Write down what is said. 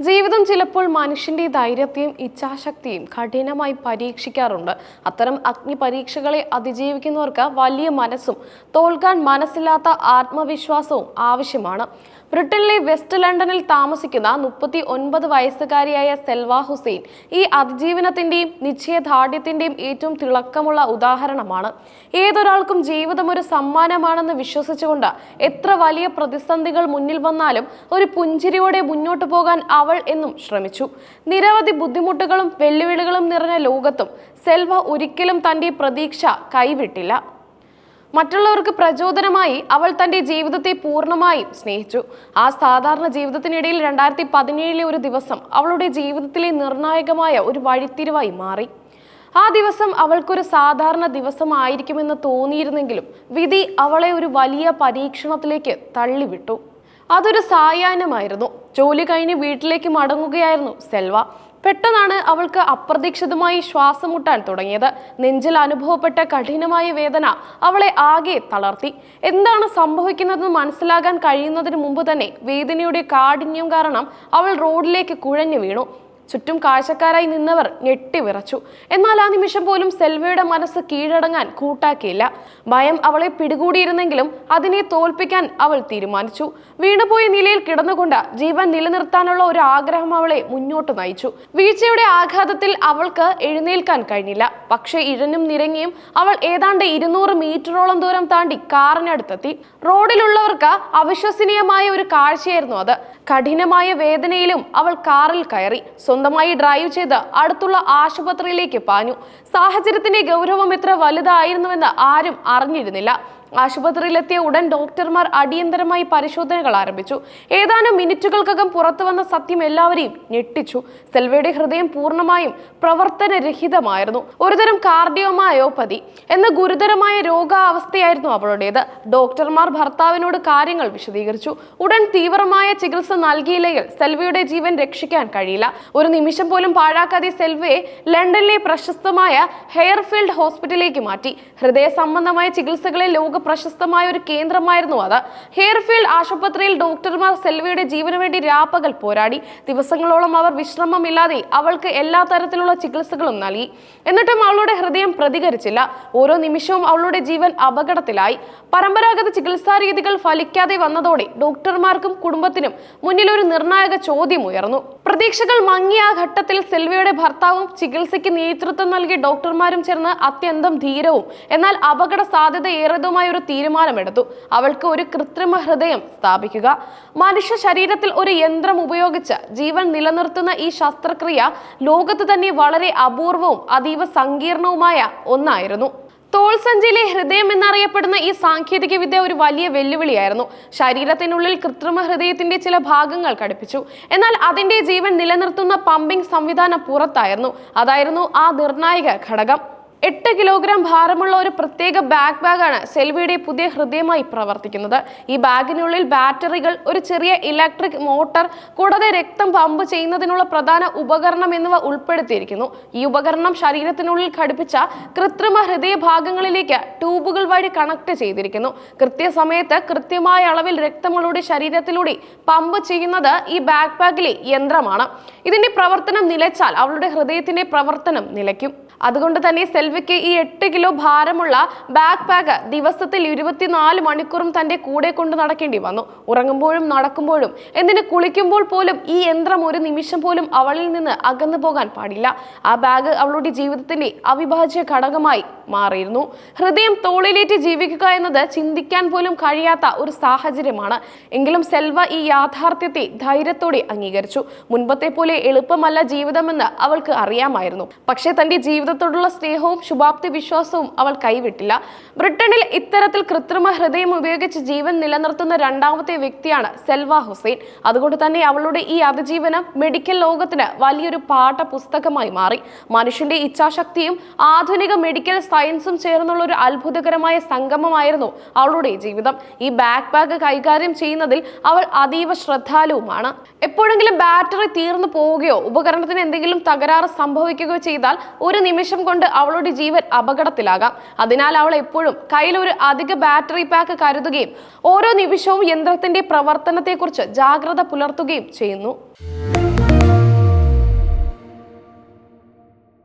ജീവിതം ചിലപ്പോൾ മനുഷ്യന്റെ ധൈര്യത്തെയും ഇച്ഛാശക്തിയും കഠിനമായി പരീക്ഷിക്കാറുണ്ട്. അത്തരം അഗ്നി പരീക്ഷകളെ അതിജീവിക്കുന്നവർക്ക് വലിയ മനസ്സും തോൽക്കാൻ മനസ്സില്ലാത്ത ആത്മവിശ്വാസവും ആവശ്യമാണ്. ബ്രിട്ടനിലെ വെസ്റ്റ് ലണ്ടനിൽ താമസിക്കുന്ന മുപ്പത്തി ഒൻപത് വയസ്സുകാരിയായ സെൽവ ഹുസൈൻ ഈ അതിജീവനത്തിന്റെയും നിശ്ചയദാർഢ്യത്തിന്റെയും ഏറ്റവും തിളക്കമുള്ള ഉദാഹരണമാണ്. ഏതൊരാൾക്കും ജീവിതം ഒരു സമ്മാനമാണെന്ന് വിശ്വസിച്ചുകൊണ്ട് എത്ര വലിയ പ്രതിസന്ധികൾ മുന്നിൽ വന്നാലും ഒരു പുഞ്ചിരിയോടെ മുന്നോട്ടു പോകാൻ അവൾ എന്നും ശ്രമിച്ചു. നിരവധി ബുദ്ധിമുട്ടുകളും വെല്ലുവിളികളും നിറഞ്ഞ ലോകത്തും സെൽവ ഒരിക്കലും തന്റെ പ്രതീക്ഷ കൈവിട്ടില്ല. മറ്റുള്ളവർക്ക് പ്രചോദനമായി അവൾ തന്റെ ജീവിതത്തെ പൂർണമായും സ്നേഹിച്ചു. ആ സാധാരണ ജീവിതത്തിനിടയിൽ രണ്ടായിരത്തി പതിനേഴിലെ ഒരു ദിവസം അവളുടെ ജീവിതത്തിലെ നിർണായകമായ ഒരു വഴിത്തിരിവായി മാറി. ആ ദിവസം അവൾക്കൊരു സാധാരണ ദിവസമായിരിക്കുമെന്ന് തോന്നിയിരുന്നെങ്കിലും വിധി അവളെ ഒരു വലിയ പരീക്ഷണത്തിലേക്ക് തള്ളിവിട്ടു. അതൊരു സായാഹ്നമായിരുന്നു. ജോലി കഴിഞ്ഞ് വീട്ടിലേക്ക് മടങ്ങുകയായിരുന്നു സെൽവ. പെട്ടെന്നാണ് അവൾക്ക് അപ്രതീക്ഷിതമായി ശ്വാസം മുട്ടാൻ തുടങ്ങിയത്. നെഞ്ചിൽ അനുഭവപ്പെട്ട കഠിനമായ വേദന അവളെ ആകെ തളർത്തി. എന്താണ് സംഭവിക്കുന്നതെന്ന് മനസ്സിലാകാൻ കഴിയുന്നതിന് മുമ്പ് തന്നെ വേദനയുടെ കാഠിന്യം കാരണം അവൾ റോഡിലേക്ക് കുഴഞ്ഞു വീണു. ചുറ്റും കാഴ്ചക്കാരായി നിന്നവർ ഞെട്ടിവിറച്ചു എന്നാൽ ആ നിമിഷം പോലും സെൽവയുടെ മനസ്സ് കീഴടങ്ങാൻ കൂട്ടാക്കിയില്ല. ഭയം അവളെ പിടികൂടിയിരുന്നെങ്കിലും അതിനെ തോൽപ്പിക്കാൻ അവൾ തീരുമാനിച്ചു. വീണുപോയ നിലയിൽ കിടന്നുകൊണ്ട് ജീവൻ നിലനിർത്താനുള്ള ഒരു ആഗ്രഹം അവളെ മുന്നോട്ട് നയിച്ചു. വീഴ്ചയുടെ ആഘാതത്തിൽ അവൾക്ക് എഴുന്നേൽക്കാൻ കഴിഞ്ഞില്ല. പക്ഷേ ഇഴഞ്ഞും നിരങ്ങിയും അവൾ ഏതാണ്ട് ഇരുന്നൂറ് മീറ്ററോളം ദൂരം താണ്ടി കാറിനടുത്തെത്തി. റോഡിലുള്ളവർക്ക് അവിശ്വസനീയമായ ഒരു കാഴ്ചയായിരുന്നു അത്. കഠിനമായ വേദനയിലും അവൾ കാറിൽ കയറി. സ്വന്തമായി ഡ്രൈവ് ചെയ്ത് അടുത്തുള്ള ആശുപത്രിയിലേക്ക് പാഞ്ഞു. സാഹചര്യത്തിന്റെ ഗൗരവം എത്ര വലുതായിരുന്നുവെന്ന് ആരും അറിഞ്ഞിരുന്നില്ല. ആശുപത്രിയിലെത്തിയ ഉടൻ ഡോക്ടർമാർ അടിയന്തരമായി പരിശോധനകൾ ആരംഭിച്ചു. ഏതാനും മിനിറ്റുകൾക്കകം പുറത്തു വന്ന സത്യം എല്ലാവരെയും ഞെട്ടിച്ചു. സെൽവയുടെ ഹൃദയം പൂർണമായും പ്രവർത്തനരഹിതമായിരുന്നു. ഒരുതരം കാർഡിയോമയോപ്പതി എന്ന ഗുരുതരമായ രോഗാവസ്ഥയായിരുന്നു അവളുടേത്. ഡോക്ടർമാർ ഭർത്താവിനോട് കാര്യങ്ങൾ വിശദീകരിച്ചു. ഉടൻ തീവ്രമായ ചികിത്സ നൽകിയില്ലെങ്കിൽ സെൽവയുടെ ജീവൻ രക്ഷിക്കാൻ കഴിയില്ല. ഒരു നിമിഷം പോലും പാഴാക്കാതെ സെൽവയെ ലണ്ടനിലെ പ്രശസ്തമായ ഹെയർഫീൽഡ് ഹോസ്പിറ്റലിലേക്ക് മാറ്റി. ഹൃദയ സംബന്ധമായ ചികിത്സകളെ ലോക പ്രശസ്തമായ ഒരു കേന്ദ്രമായിരുന്നു അത്. ഹെയർഫീൽഡ് ആശുപത്രിയിൽ ഡോക്ടർമാർ സെൽവിയുടെ ജീവന് വേണ്ടി രാപ്പകൽ പോരാടി. ദിവസങ്ങളോളം അവർ വിശ്രമമില്ലാതെ അവൾക്ക് എല്ലാ തരത്തിലുള്ള ചികിത്സകളും നൽകി. എന്നിട്ടും അവളുടെ ഹൃദയം പ്രതികരിച്ചില്ല. ഓരോ നിമിഷവും അവളുടെ ജീവൻ അപകടത്തിലായി. പരമ്പരാഗത ചികിത്സാ രീതികൾ ഫലിക്കാതെ വന്നതോടെ ഡോക്ടർമാർക്കും കുടുംബത്തിനും മുന്നിൽ ഒരു നിർണായക ചോദ്യം ഉയർന്നു. പ്രതീക്ഷകൾ മങ്ങിയ ആ ഘട്ടത്തിൽ സെൽവയുടെ ഭർത്താവും ചികിത്സയ്ക്ക് നേതൃത്വം നൽകിയ ഡോക്ടർമാരും ചേർന്ന് അത്യന്തം ധീരവും എന്നാൽ അപകട സാധ്യത ഏറെതുമായ ഒരു തീരുമാനമെടുത്തു. അവൾക്ക് ഒരു കൃത്രിമ ഹൃദയം സ്ഥാപിക്കുക. മനുഷ്യ ശരീരത്തിൽ ഒരു യന്ത്രം ഉപയോഗിച്ച് ജീവൻ നിലനിർത്തുന്ന ഈ ശസ്ത്രക്രിയ ലോകത്ത് തന്നെ വളരെ അപൂർവവും അതീവ സങ്കീർണവുമായ ഒന്നായിരുന്നു. തോൾസഞ്ചിയിലെ ഹൃദയം എന്നറിയപ്പെടുന്ന ഈ സാങ്കേതിക വിദ്യ ഒരു വലിയ വെല്ലുവിളിയായിരുന്നു. ശരീരത്തിനുള്ളിൽ കൃത്രിമ ഹൃദയത്തിന്റെ ചില ഭാഗങ്ങൾ ഘടിപ്പിച്ചു. എന്നാൽ അതിന്റെ ജീവൻ നിലനിർത്തുന്ന പമ്പിംഗ് സംവിധാനം പുറത്തായിരുന്നു. അതായിരുന്നു ആ നിർണായക ഘടകം. എട്ട് കിലോഗ്രാം ഭാരമുള്ള ഒരു പ്രത്യേക ബാക്ക് ബാഗാണ് സെൽവിയുടെ പുതിയ ഹൃദയമായി പ്രവർത്തിക്കുന്നത്. ഈ ബാഗിനുള്ളിൽ ബാറ്ററികൾ ഒരു ചെറിയ ഇലക്ട്രിക് മോട്ടോർ കൂടാതെ രക്തം പമ്പ് ചെയ്യുന്നതിനുള്ള പ്രധാന ഉപകരണം എന്നിവ ഉൾപ്പെടുത്തിയിരിക്കുന്നു. ഈ ഉപകരണം ശരീരത്തിനുള്ളിൽ ഘടിപ്പിച്ച കൃത്രിമ ഹൃദയ ഭാഗങ്ങളിലേക്ക് ട്യൂബുകൾ വഴി കണക്ട് ചെയ്തിരിക്കുന്നു. കൃത്യസമയത്ത് കൃത്യമായ അളവിൽ രക്തങ്ങളുടെ ശരീരത്തിലൂടെ പമ്പ് ചെയ്യുന്നത് ഈ ബാക്ക് ബാഗിലെ യന്ത്രമാണ്. ഇതിന്റെ പ്രവർത്തനം നിലച്ചാൽ അവളുടെ ഹൃദയത്തിന്റെ പ്രവർത്തനം നിലയ്ക്കും. അതുകൊണ്ട് തന്നെ സെൽവിക്ക് ഈ എട്ട് കിലോ ഭാരമുള്ള ബാക്ക് പാക്ക് ദിവസത്തിൽ ഇരുപത്തിനാല് മണിക്കൂറും തന്റെ കൂടെ കൊണ്ട് നടക്കേണ്ടി വന്നു. ഉറങ്ങുമ്പോഴും നടക്കുമ്പോഴും എന്തിന് കുളിക്കുമ്പോൾ പോലും ഈ യന്ത്രം ഒരു നിമിഷം പോലും അവളിൽ നിന്ന് അകന്നു പോകാൻ പാടില്ല. ആ ബാഗ് അവളുടെ ജീവിതത്തിന്റെ അവിഭാജ്യ ഘടകമായി മാറിയിരുന്നു. ഹൃദയം തോളിലേറ്റ് ജീവിക്കുക എന്നത് ചിന്തിക്കാൻ പോലും കഴിയാത്ത ഒരു സാഹചര്യമാണ്. എങ്കിലും സെൽവ ഈ യാഥാർത്ഥ്യത്തെ ധൈര്യത്തോടെ അംഗീകരിച്ചു. മുൻപത്തെ പോലെ എളുപ്പമല്ല ജീവിതമെന്ന് അവൾക്ക് അറിയാമായിരുന്നു. പക്ഷേ തന്റെ ജീവിതത്തോടുള്ള സ്നേഹവും ശുഭാപ്തി വിശ്വാസവും അവൾ കൈവിട്ടില്ല. ബ്രിട്ടനിൽ ഇത്തരത്തിൽ കൃത്രിമ ഹൃദയം ഉപയോഗിച്ച് ജീവൻ നിലനിർത്തുന്ന രണ്ടാമത്തെ വ്യക്തിയാണ് സെൽവ ഹുസൈൻ. അതുകൊണ്ട് തന്നെ അവളുടെ ഈ അതിജീവനം മെഡിക്കൽ ലോകത്തിന് വലിയൊരു പാഠപുസ്തകമായി മാറി. മനുഷ്യന്റെ ഇച്ഛാശക്തിയും ആധുനിക മെഡിക്കൽ സയൻസും ചേർന്നുള്ള ഒരു അത്ഭുതകരമായ സംഗമമായിരുന്നു അവളുടെ ജീവിതം. ഈ ബാക്ക് ബാഗ് കൈകാര്യം ചെയ്യുന്നതിൽ അവൾ അതീവ ശ്രദ്ധാലുവുമാണ്. എപ്പോഴെങ്കിലും ബാറ്ററി തീർന്നു പോവുകയോ ഉപകരണത്തിന് എന്തെങ്കിലും തകരാറ് സംഭവിക്കുകയോ ചെയ്താൽ ഒരു നിമിഷം കൊണ്ട് അവളുടെ ജീവൻ അപകടത്തിലാകാം. അതിനാൽ അവൾ എപ്പോഴും കയ്യിൽ ഒരു അധിക ബാറ്ററി പാക്ക് കരുതുകയും ഓരോ നിമിഷവും യന്ത്രത്തിന്റെ പ്രവർത്തനത്തെക്കുറിച്ച് ജാഗ്രത പുലർത്തുകയും ചെയ്യുന്നു.